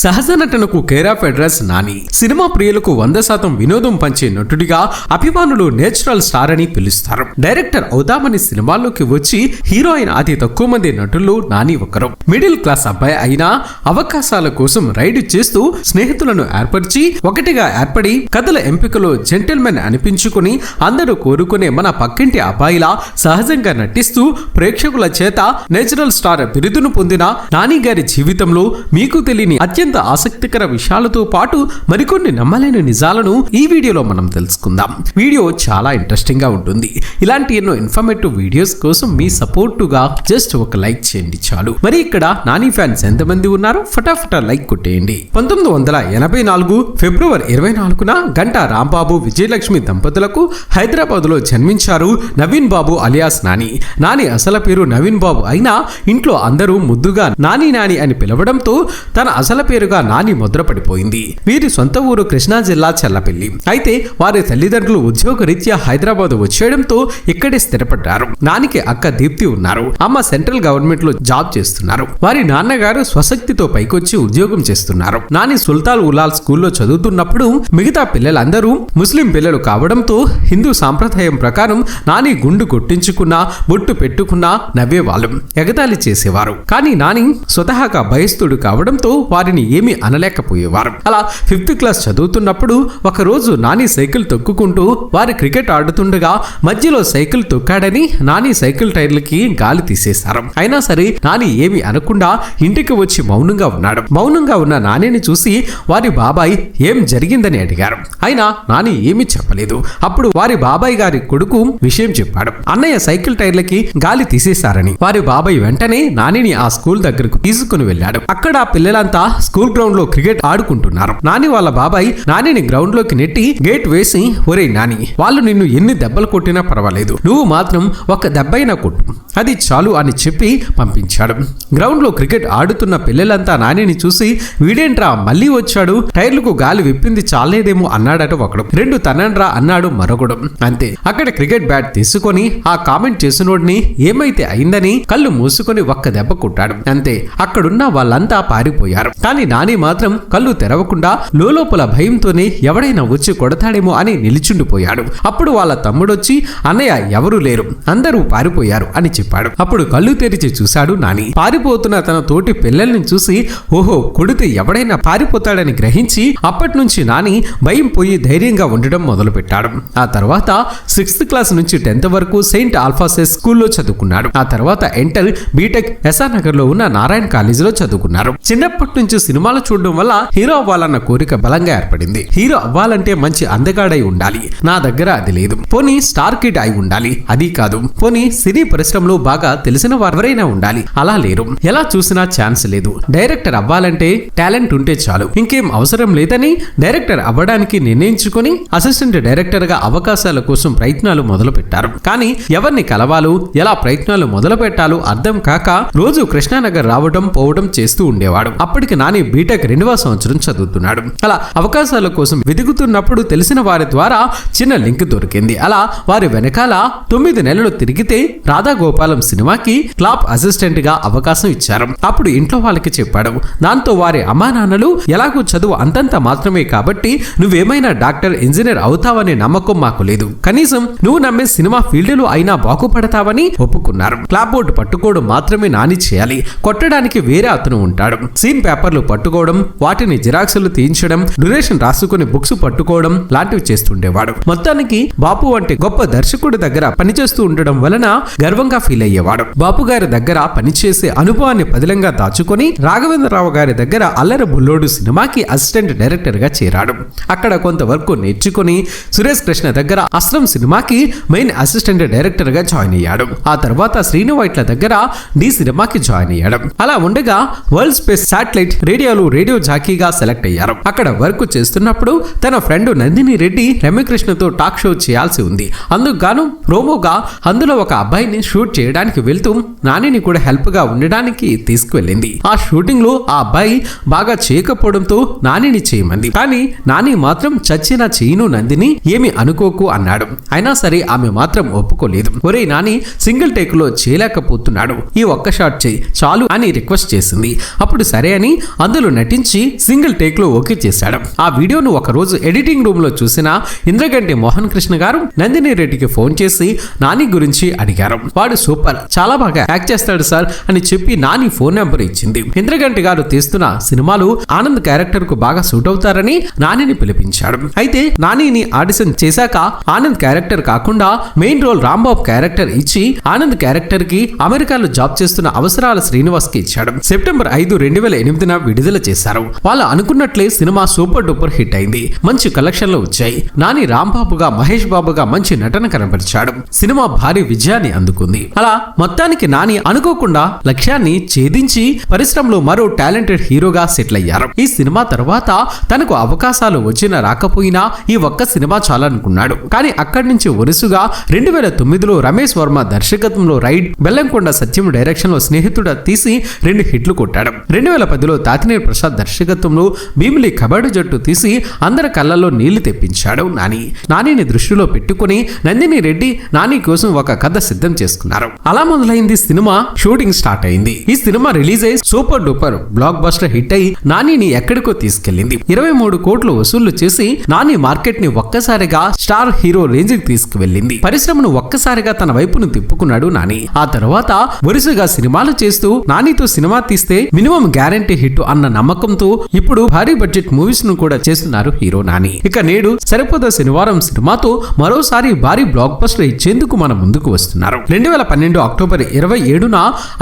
సహజ నటనకు care of address Nani. Cinema ప్రియులకు వంద శాతం వినోదం పంచే నటుడిగా అభిమానులు నేచురల్ స్టార్ అని పిలుస్తారు. డైరెక్టర్ అవుదామని సినిమాల్లోకి వచ్చి హీరోయిన్ అతి తక్కువ మంది నటుల్లో నాని ఒకరు. మిడిల్ క్లాస్ అబ్బాయి అయినా అవకాశాల కోసం రైడ్ చేస్తూ స్నేహితులను ఏర్పరిచి ఒకటిగా ఏర్పడి కథల ఎంపికలో జెంటిల్మెన్ అనిపించుకుని అందరూ కోరుకునే మన పక్కింటి అబ్బాయిలా సహజంగా నటిస్తూ ప్రేక్షకుల చేత నేచురల్ స్టార్ బిరుదును పొందిన నాని గారి జీవితంలో మీకు తెలియని అత్యంత ఆసక్తికర విషయాలతో పాటు మరికొన్ని నమ్మలేని నిజాలను ఈ వీడియోలో మనం తెలుసుకుందాం. వీడియో చాలా ఇంట్రెస్టింగ్గా ఉంటుంది. ఇలాంటి ఎన్నో ఇన్ఫర్మేటివ్ వీడియోస్ కోసం మీ సపోర్టుగా జస్ట్ ఒక లైక్ చేయండి చాలు. మరి ఇక్కడ నాని ఫ్యాన్స్ ఎంతమంది ఉన్నారో ఫటాఫటా లైక్ కొట్టేయండి. పంతొమ్మిది వందల ఎనభై నాలుగు ఫిబ్రవరి ఇరవై నాలుగున గంట రాంబాబు విజయలక్ష్మి దంపతులకు హైదరాబాద్లో జన్మించారు నవీన్ బాబు అలియాస్ నాని. నాని అసలు పేరు నవీన్ బాబు అయినా ఇంట్లో అందరూ ముద్దుగా నాని నాని అని పిలవడంతో తన అసలు పేరుగా నాని ముద్రపడిపోయింది. వీరి సొంత ఊరు కృష్ణా జిల్లా చెల్లపల్లి. అయితే వారి తల్లిదండ్రులు ఉద్యోగరీత్యా హైదరాబాద్ వచ్చేయడంతో ఇక్కడే స్థిరపడ్డారు. నానికి అక్క దీప్తి ఉన్నారు. అమ్మ సెంట్రల్ గవర్నమెంట్లో జాబ్ చేస్తున్నారు. వారి నాన్నగారు స్వశక్తితో పైకొచ్చి ఉద్యోగం చేస్తున్నారు. నాని సుల్తాన్ ఉలాల్ స్కూల్లో చదువుతున్నప్పుడు మిగతా పిల్లలందరూ ముస్లిం పిల్లలు కావడంతో హిందూ సాంప్రదాయం ప్రకారం నాని గుండు కొట్టించుకున్నా బొట్టు పెట్టుకున్నా నవ్వేవాళ్ళు. ఎగతాళి చేసేవారు. కానీ నాని స్వతహాగా భయస్థుడు కావడంతో వారిని ఏమీ అనలేకపోయేవారు. అలా ఫిఫ్త్ క్లాస్ చదువుతున్నప్పుడు ఒకరోజు నాని సైకిల్ తొక్కుకుంటూ వారి క్రికెట్ ఆడుతుండగా మధ్యలో సైకిల్ తొక్కాడని నాని సైకిల్ టైర్లకి గాలి తీసేశారు. అయినా సరే నాని ఏమి అనకుండా ఇంటికి వచ్చి మౌనంగా ఉన్నాడు. మౌనంగా ఉన్న నానిని చూసి వారి బాబాయ్ ఏం జరిగిందని అడిగారు. అయినా నాని ఏమీ చెప్పలేదు. అప్పుడు వారి బాబాయ్ గారి కొడుకు విషయం చెప్పాడు. అన్నయ్య సైకిల్ టైర్లకి గాలి తీసేశారని వారి బాబాయ్ వెంటనే నానిని ఆ స్కూల్ దగ్గరకు తీసుకుని వెళ్ళాడు. అక్కడ పిల్లలంతా స్కూల్ గ్రౌండ్లో క్రికెట్ ఆడుకుంటున్నారు. నాని వాళ్ళ బాబాయ్ నానిని గ్రౌండ్లోకి నెట్టి గేట్ వేసి ఒరే నాని వాళ్ళు నిన్ను ఎన్ని దెబ్బలు కొట్టినా పర్వాలేదు. నువ్వు మాత్రం ఒక దెబ్బైనా కొట్టు. అది చాలు అని చెప్పి పంపించాడు. గ్రౌండ్లో క్రికెట్ ఆడుతున్న పిల్లలంతా నానిని చూసి వీడేంట్రా మళ్ళీ వచ్చాడు? టైర్లకు గాలి విప్పింది చాలేదేమో అన్నాడట ఒకడు. రెండు తనండ్రా అన్నాడు మరొకడు. అంతే. అక్కడ క్రికెట్ బ్యాట్ తీసుకొని ఆ కామెంట్ చేసినోడిని ఏమైతే అయిందని? కళ్ళు మూసుకొని ఒక్క దెబ్బ కొట్టాడు. అంతే. అక్కడున్న వాళ్ళంతా పారిపోయారు. కానీ నాని మాత్రం కళ్ళు తెరవకుండా లోపల భయంతోనే ఎవడైనా వచ్చి కొడతాడేమో అని నిలిచుండిపోయాడు. అప్పుడు వాళ్ళ తమ్ముడొచ్చి అన్నయ్య ఎవరూ లేరు. అందరూ పారిపోయారు అని చెప్పాడు. అప్పుడు కళ్ళు తెరిచి చూశాడు నాని. పారిపోతున్న తన తోటి పిల్లల్ని చూసి ఓహో కొడితే ఎవడైనా పారిపోతాడని గ్రహించి అప్పటి నుంచి నాని భయం పోయి ధైర్యంగా ఉండడం మొదలుపెట్టాడు. ఆ తర్వాత సిక్స్త్ క్లాస్ నుంచి టెన్త్ వరకు సెయింట్ ఆల్ఫాసెస్ స్కూల్లో చదువుకున్నాడు. ఆ తర్వాత ఎంటర్ బీటెక్ ఎస్ఆర్ నగర్లో ఉన్న నారాయణ కాలేజీలో చదువుకున్నారు. చిన్నప్పటి నుంచి సినిమాలు చూడడం వల్ల హీరో అవ్వాలన్న కోరిక బలంగా ఏర్పడింది. హీరో అవ్వాలంటే మంచి అందగాడై ఉండాలి. నా దగ్గర అది లేదు. పోనీ స్టార్ కిడ్ అయి ఉండాలి. అది కాదు. పోనీ సినీ పరిశ్రమలో బాగా తెలిసిన వారెవరైనా ఉండాలి. అలా లేరు. ఎలా చూసినా ఛాన్స్ లేదు. డైరెక్టర్ అవ్వాలంటే టాలెంట్ ఉంటే చాలు. ఇంకేం అవసరం లేదని డైరెక్టర్ అవ్వడానికి నిర్ణయించుకొని అసిస్టెంట్ డైరెక్టర్గా అవకాశాల కోసం ప్రయత్నాలు మొదలు పెట్టారు కానీ ఎవరిని కలవాలో ఎలా ప్రయత్నాలు మొదలు పెట్టాలో అర్థం కాక రోజు కృష్ణానగర్ రావడం పోవడం చేస్తూ ఉండేవాడు. అప్పటికి నాని బీటెక్ రెండవ సంవత్సరం చదువుతున్నాడు. అలా అవకాశాల కోసం వెతుకుతున్నప్పుడు తెలిసిన వారి ద్వారా చిన్న లింక్ దొరికింది. అలా వారి వెనకాల తొమ్మిది నెలలు తిరిగితే రాధా గోపాలం సినిమాకి క్లాప్ అసిస్టెంట్గా అవకాశం ఇచ్చారు. అప్పుడు ఇంట్లో వాళ్ళకి చెప్పాడు దాంతో వారి అమ్మా నాన్నలు ఎలాగో చదువు అంతంత మాత్రమే కాబట్టి నువ్వేమైనా డాక్టర్ ఇంజనీర్ అవుతావనే నమ్మకం మాకు లేదు. కనీసం నువ్వు నమ్మే సినిమా ఫీల్డ్లో అయినా బాగుపడతావని ఒప్పుకున్నారు. క్లాప్ బోర్డు పట్టుకోవడం మాత్రమే నాని చేయాలి కొట్టడానికి వేరే అతను ఉంటాడు. సీన్ పేపర్లు పట్టుకోవడం వాటిని జిరాక్సులు తీయించడం డ్యూరేషన్ రాసుకుని బుక్స్ పట్టుకోవడం లాంటివి చేస్తుండేవాడు. మొత్తానికి బాపు వంటి గొప్ప దర్శకుడి దగ్గర పనిచేస్తూ ఉండడం వలన గర్వంగా ఫీల్ అయ్యేవాడు. బాపు గారి దగ్గర పనిచేసే అనుభవాన్ని పదిలంగా దాచుకొని రాఘవేంద్రరావు గారి దగ్గర అల్లర బుల్లోడు సినిమాకి అసిస్టెంట్ డైరెక్టర్గా చేరాడు. అక్కడ కొంత వర్క్ నేర్చుకుని సురేష్ కృష్ణ దగ్గర అస్త్రం సినిమాకి మెయిన్ అసిస్టెంట్ డైరెక్టర్గా జాయిన్ అయ్యాడు. ఆ తర్వాత శ్రీను వైట్ల దగ్గర డి సినిమాకి జాయిన్ అయ్యాడు. అలా ఉండగా వరల్డ్ స్పేస్ శాటిలైట్ రేడియోలు రేడియో జాకీగా సెలెక్ట్ అయ్యారు. అక్కడ వర్క్ చేస్తున్నప్పుడు తన ఫ్రెండ్ నందిని రెడ్డి రమ్యకృష్ణతో టాక్ షో చేయాల్సి ఉంది. అందుకు గాను ప్రోమోగా అందులో ఒక అబ్బాయిని షూట్ చేయడానికి వెళ్తూ నానిని కూడా హెల్ప్గా ఉండడానికి తీసుకువెళ్ళింది. ఆ షూటింగ్లో ఆ అబ్బాయి బాగా చేయకపోవడంతో నానిని చేయమంది. కానీ నాని మాత్రం చచ్చిన చేయను నందిని ఏమి అనుకోకు అన్నాడు. అయినా సరే ఆమె మాత్రం ఒప్పుకోలేదు. ఒరే నాని సింగిల్ టేక్లో చేయలేకపోతున్నాడు. ఈ ఒక్క షాట్ చేయి చాలు అని రిక్వెస్ట్ చేసింది. అప్పుడు సరే అని అందులో నటించి సింగిల్ టేక్లో ఓకే చేశాడు. ఆ వీడియోను ఒక రోజు ఎడిటింగ్ రూమ్లో చూసిన ఇంద్రగంటి మోహన్ కృష్ణ గారు నందిని రెడ్డికి ఫోన్ చేసి నాని గురించి అడిగారు. వాడు సూపర్ చాలా బాగా యాక్ట్ చేస్తాడు సార్ అని చెప్పి నాని ఫోన్ నెంబర్ ఇచ్చింది. ఇంద్రగంటి గారు తీస్తున్న సినిమాలు ఆనంద్ క్యారెక్టర్కు బాగా సూట్ అవుతారని నానిని పిలిపించాడు. అయితే నానిని ఆడిషన్ చేశాక ఆనంద్ క్యారెక్టర్ కాకుండా మెయిన్ రోల్ రాంబాబు క్యారెక్టర్ ఇచ్చి ఆనంద్ క్యారెక్టర్కి అమెరికాలో జాబ్ చేస్తున్న అవసరాల శ్రీనివాస్కి ఇచ్చాడు. సెప్టెంబర్ ఐదు రెండు వేల ఎనిమిదిన విడుదల చేశారు. వాళ్ళు అనుకున్నట్లే సినిమా సూపర్ డూపర్ హిట్ అయింది. మంచి కలెక్షన్లు వచ్చాయి. నాని రాంబాబుగా మహేష్ బాబుగా మంచి నటన కనబరిచాడు. సినిమా భారీ విజయాన్ని అందుకుంది. అలా మొత్తానికి నాని అనుకోకుండా లక్ష్యాన్ని ఛేదించి పరిశ్రమలో మరో టాలెంటెడ్ హీరోగా సెటిల్ అయ్యారు. ఈ సినిమా తర్వాత తనకు అవకాశాలు వచ్చినా రాకపోయినా ఈ ఒక్క సినిమా చాలనుకున్నాడు. కానీ అక్కడి నుంచి వరుసగా రెండు వేల తొమ్మిదిలో రమేష్ వర్మ దర్శకత్వంలో రైడ్ బెల్లంకొండ సత్యం డైరెక్షన్లో స్నేహితుడ తీసి రెండు హిట్లు కొట్టాడు. రెండు వేల పదిలో తాతి కాకినేని ప్రసాద్ దర్శకత్వంలో భీమిలి కబడ్డీ జట్టు తీసి అందరి కళ్ళల్లో నీళ్ళు తెప్పించాడు నాని. నానిని దృష్టిలో పెట్టుకుని నందిని రెడ్డి నాని కోసం ఒక కథ సిద్ధం చేసుకున్నారు. అలా మొదలైంది సినిమా షూటింగ్ స్టార్ట్ అయింది. ఈ సినిమా రిలీజ్ అయి super duper blockbuster hit అయి నానిని ఎక్కడికో తీసుకెళ్ళింది ఇరవై మూడు కోట్లు వసూళ్ళు చేసి నాని మార్కెట్ని ఒక్కసారిగా స్టార్ హీరో రేంజ్కి తీసుకువెళ్ళింది. పరిశ్రమను ఒక్కసారిగా తన వైపును తిప్పుకున్నాడు నాని. ఆ తర్వాత వరుసగా సినిమాలు చేస్తూ నానితో సినిమా తీస్తే మినిమం గ్యారంటీ హిట్ అన్న నమ్మకంతో ఇప్పుడు భారీ బడ్జెట్ మూవీస్ను కూడా చేస్తున్నారు హీరో నాని. ఇక నేడు సరిపోద శనివారం సినిమాతో మరోసారి భారీ బ్లాక్ బస్టర్ ఇచ్చేందుకు మన ముందుకు వస్తున్నారు. రెండు వేల పన్నెండు అక్టోబర్ ఇరవై ఏడున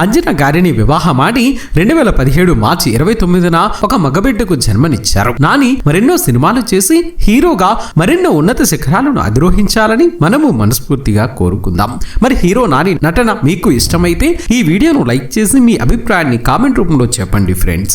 అంజన గారిని వివాహమాడి రెండు వేల పదిహేడు మార్చి ఇరవై తొమ్మిదిన ఒక మగబిడ్డకు జన్మనిచ్చారు. నాని మరెన్నో సినిమాలు చేసి హీరోగా మరెన్నో ఉన్నత శిఖరాలను అధిరోహించాలని మనము మనస్ఫూర్తిగా కోరుకుందాం. మరి హీరో నాని నటన మీకు ఇష్టమైతే ఈ వీడియోను లైక్ చేసి మీ అభిప్రాయాన్ని కామెంట్ రూపంలో చెప్పండి ఫ్రెండ్స్.